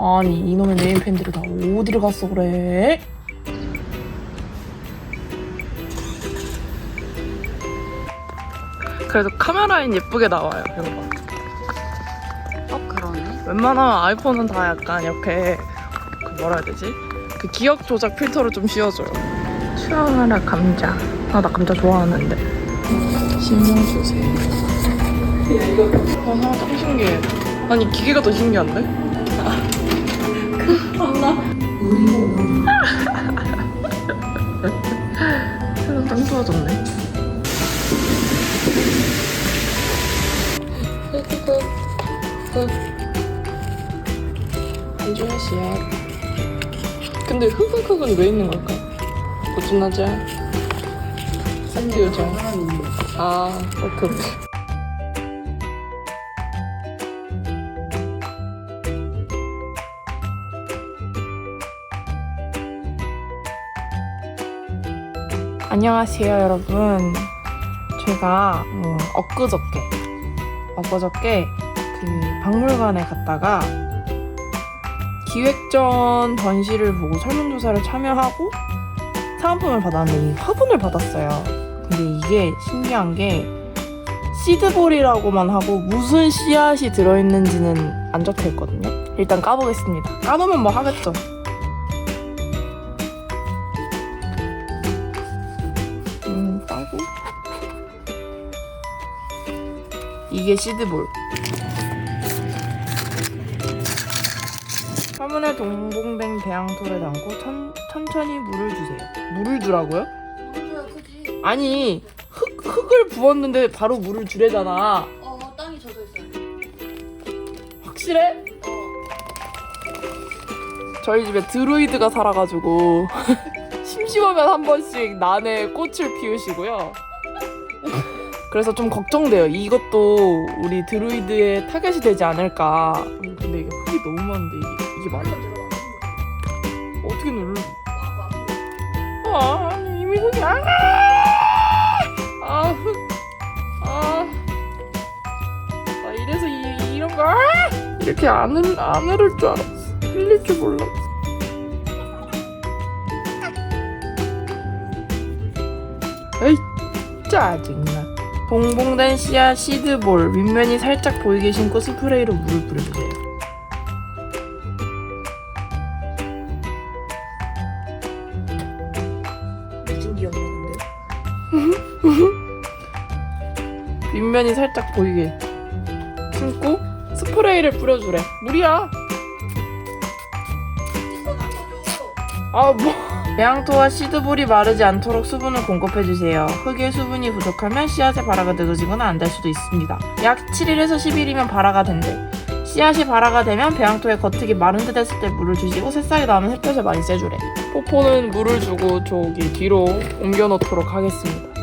아니 이놈의 네임펜들이 다 어디를 갔어 그래? 그래도 카메라엔 예쁘게 나와요 이거 봐. 어 그러네. 웬만하면 아이폰은 다 약간 이렇게 그 뭐라 해야 되지? 그 기억 조작 필터를 좀 씌워줘요. 추앙하라 감자. 아 나 감자 좋아하는데. 신경 주세요. 아 하나 참 신기해. 아니 기계가 더 신기한데? 세상 짱 좋아졌네. 안주하시야. 근데 흑흑흑은 왜 있는 걸까? 고준하자. 샌디오자. 아, 오케이, 오케이. 안녕하세요, 여러분. 제가 어, 엊그저께, 엊그저께 그 박물관에 갔다가 기획전 전시를 보고 설문조사를 참여하고 사은품을 받았는데 이 화분을 받았어요. 근데 이게 신기한 게 시드볼이라고만 하고 무슨 씨앗이 들어있는지는 안 적혀 있거든요. 일단 까보겠습니다. 까놓으면 뭐 하겠죠. 이게 시드볼. 화분에 동봉된 배양토를 담고 천, 천천히 물을 주세요. 물을 주라고요? 물줘야 크지. 아니 흙, 흙을 부었는데 바로 물을 주래잖아. 어 땅이 젖어 있어요. 확실해? 어. 저희 집에 드루이드가 살아가지고 심심하면 한 번씩 난에 꽃을 피우시고요. 그래서 좀 걱정돼요. 이것도 우리 드루이드의 타겟이 되지 않을까. 음, 근데 이게 흙이 너무 많은데 이게, 이게 들어가. 어떻게 눌러? 아, 아니 이미 흙이 안 아, 흙. 아. 나 이래서 이, 이런 거 아! 이렇게 안, 흘- 안 흐를 줄 알았어. 흘릴 줄 몰랐어. 에이, 짜증나. 동봉된 씨앗 시드볼 윗면이 살짝 보이게 심고 스프레이로 물을 뿌려주세요. 무슨? 윗면이 살짝 보이게 심고 스프레이를 뿌려주래. 물이야. 아 뭐? 배양토와 시드볼이 마르지 않도록 수분을 공급해주세요. 흙에 수분이 부족하면 씨앗에 발화가 늦어지거나 안 될 수도 있습니다. 약 7일에서 10일이면 발화가 된대. 씨앗이 발화가 되면 배양토의 겉흙이 마른 듯 했을 때 물을 주시고 새싹이 나오면 햇볕을 많이 쐬주래. 포포는 물을 주고 저기 뒤로 옮겨 놓도록 하겠습니다.